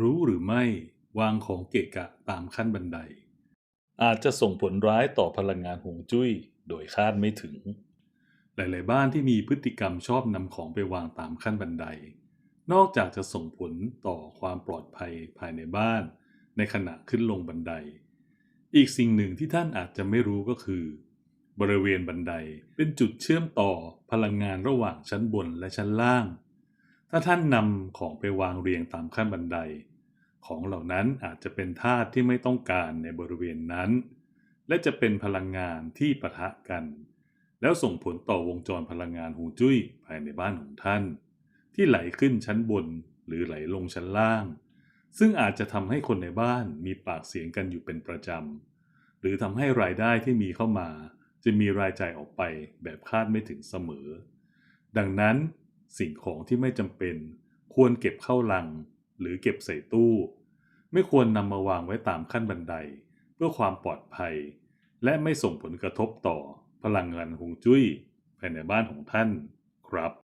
รู้หรือไม่วางของเกะกะตามขั้นบันได อาจจะส่งผลร้ายต่อพลังงานหงจุ้ยโดยคาดไม่ถึง หลาย ๆ บ้านที่มีพฤติกรรมชอบนำของไปวางตามขั้นบันได นอกจากจะส่งผลต่อความปลอดภัยภายในบ้าน ในขณะขึ้นลงบันได อีกสิ่งหนึ่งที่ท่านอาจจะไม่รู้ก็คือ บริเวณบันไดเป็นจุดเชื่อมต่อพลังงานระหว่างชั้นบนและชั้นล่าง ถ้าท่านนำของไปวางเรียงตามขั้นบันได ของเหล่านั้นอาจจะเป็นธาตุที่ไม่ต้องการในบริเวณนั้น และจะเป็นพลังงานที่ปะทะกัน แล้วส่งผลต่อวงจรพลังงานหูจุ้ยภายในบ้านของท่าน ที่ไหลขึ้นชั้นบนหรือไหลลงชั้นล่าง ซึ่งอาจจะทำให้คนในบ้านมีปากเสียงกันอยู่เป็นประจำ หรือทำให้รายได้ที่มีเข้ามา จะมีรายจ่ายออกไปแบบคาดไม่ถึงเสมอ ดังนั้น สิ่งของที่ไม่จำเป็น ควรเก็บเข้าลัง หรือเก็บใส่ตู้ ไม่ควรนำมาวางไว้ตามขั้นบันได เพื่อความปลอดภัย และไม่ส่งผลกระทบต่อพลังงานหงจุ้ยภายในบ้านของท่านครับ